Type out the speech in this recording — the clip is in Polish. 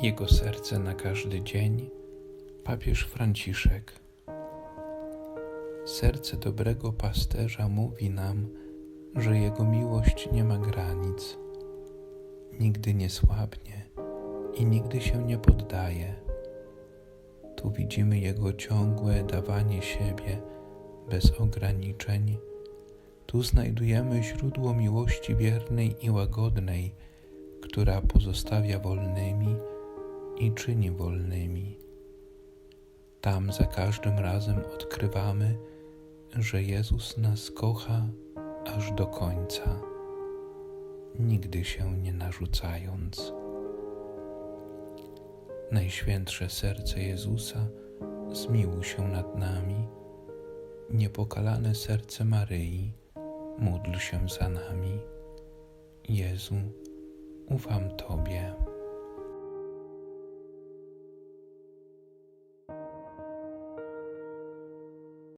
Jego serce na każdy dzień, papież Franciszek. Serce dobrego pasterza mówi nam, że Jego miłość nie ma granic, nigdy nie słabnie i nigdy się nie poddaje. Tu widzimy Jego ciągłe dawanie siebie bez ograniczeń. Tu znajdujemy źródło miłości wiernej i łagodnej, która pozostawia wolnymi i czyni wolnymi. Tam za każdym razem odkrywamy, że Jezus nas kocha aż do końca, nigdy się nie narzucając. Najświętsze serce Jezusa, zmiłuj się nad nami. Niepokalane serce Maryi, módl się za nami. Jezu, ufam Tobie.